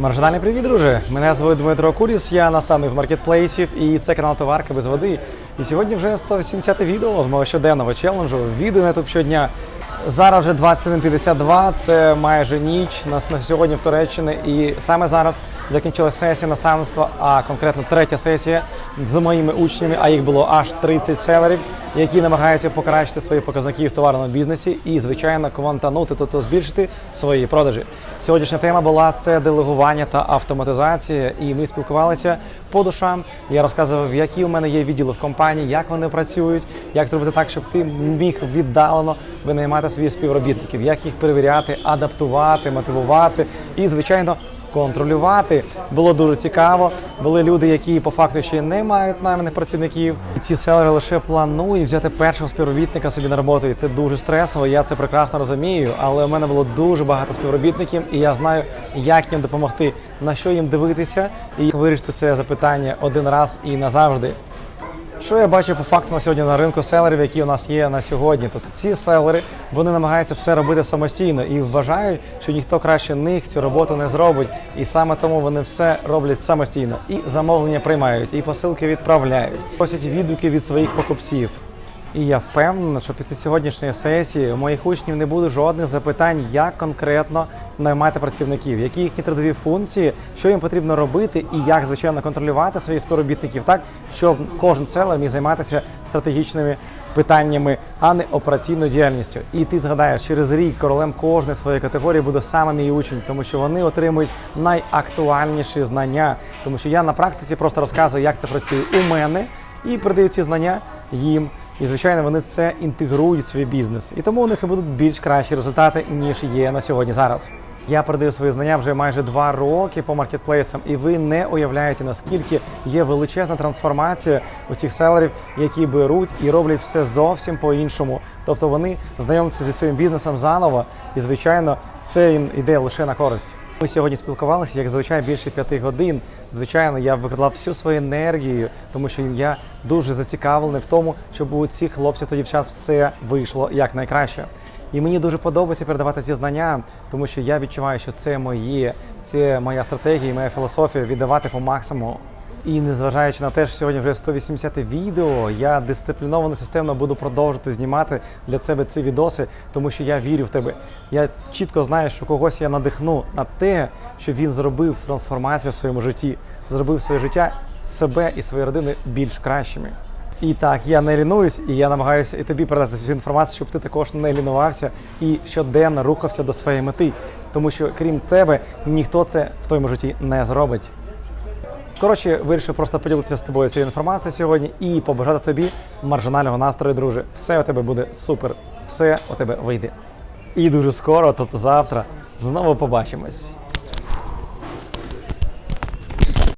Маржинальний привіт, друже! Мене звуть Дмитро Куріс, я наставник з маркетплейсів і це канал Товарка без води. І сьогодні вже 180 відео з мого щоденного челенджу. Відео на YouTube щодня. Зараз вже 21.52, це майже ніч Нас на сьогодні в Туреччині. І саме зараз закінчилася сесія наставництва, а конкретно третя сесія з моїми учнями, а їх було аж 30 селерів, які намагаються покращити свої показники в товарному бізнесі і, звичайно, квантанути, тобто збільшити свої продажі. Сьогоднішня тема була це делегування та автоматизація. І ми спілкувалися по душам. Я розказував, які у мене є відділи в компанії, як вони працюють, як зробити так, щоб ти міг віддалено винаймати своїх співробітників, як їх перевіряти, адаптувати, мотивувати і, звичайно. Контролювати було дуже цікаво. Були люди, які по факту ще не мають найманих працівників. Ці селери лише планують взяти першого співробітника собі на роботу. І це дуже стресово. Я це прекрасно розумію. Але у мене було дуже багато співробітників, і я знаю, як їм допомогти, на що їм дивитися, і вирішити це запитання один раз і назавжди. Що я бачу по факту на сьогодні на ринку селерів, які у нас є на сьогодні? Тобто ці селери вони намагаються все робити самостійно і вважають, що ніхто краще них цю роботу не зробить. І саме тому вони все роблять самостійно. І замовлення приймають, і посилки відправляють, просять відгуки від своїх покупців. І я впевнений, що після сьогоднішньої сесії у моїх учнів не буде жодних запитань, як конкретно наймати працівників, які їхні трудові функції, що їм потрібно робити, і як звичайно контролювати своїх співробітників так, щоб кожен селер міг займатися стратегічними питаннями, а не операційною діяльністю. І ти згадаєш, через рік королем кожної своєї категорії буде саме мій учень, тому що вони отримують найактуальніші знання, тому що я на практиці просто розказую, як це працює у мене, і передаю ці знання їм. І звичайно, вони це інтегрують в свій бізнес. І тому у них і будуть більш кращі результати, ніж є на сьогодні зараз. Я передаю свої знання вже майже два роки по маркетплейсам, і ви не уявляєте, наскільки є величезна трансформація у цих селерів, які беруть і роблять все зовсім по-іншому. Тобто вони знайомляться зі своїм бізнесом заново, і звичайно, це їм йде лише на користь. Ми сьогодні спілкувалися, як зазвичай, більше п'яти годин. Звичайно, я викладав всю свою енергію, тому що я дуже зацікавлений в тому, щоб у цих хлопців та дівчат все вийшло як найкраще. І мені дуже подобається передавати ці знання, тому що я відчуваю, що це моє, це моя стратегія, моя філософія віддавати по максимуму. І незважаючи на те, що сьогодні вже 180 відео, я дисципліновано системно буду продовжувати знімати для себе ці відоси, тому що я вірю в тебе. Я чітко знаю, що когось я надихну на те, що він зробив трансформацію в своєму житті, зробив своє життя себе і своєї родини більш кращими. І так, я не лінуюсь, і я намагаюся і тобі передати цю інформацію, щоб ти також не лінувався і щоденно рухався до своєї мети. Тому що крім тебе ніхто це в твоєму житті не зробить. Коротше, вирішив просто поділитися з тобою цією інформацією сьогодні і побажати тобі маржинального настрою, друже. Все у тебе буде супер, все у тебе вийде. І дуже скоро, тобто завтра, знову побачимось.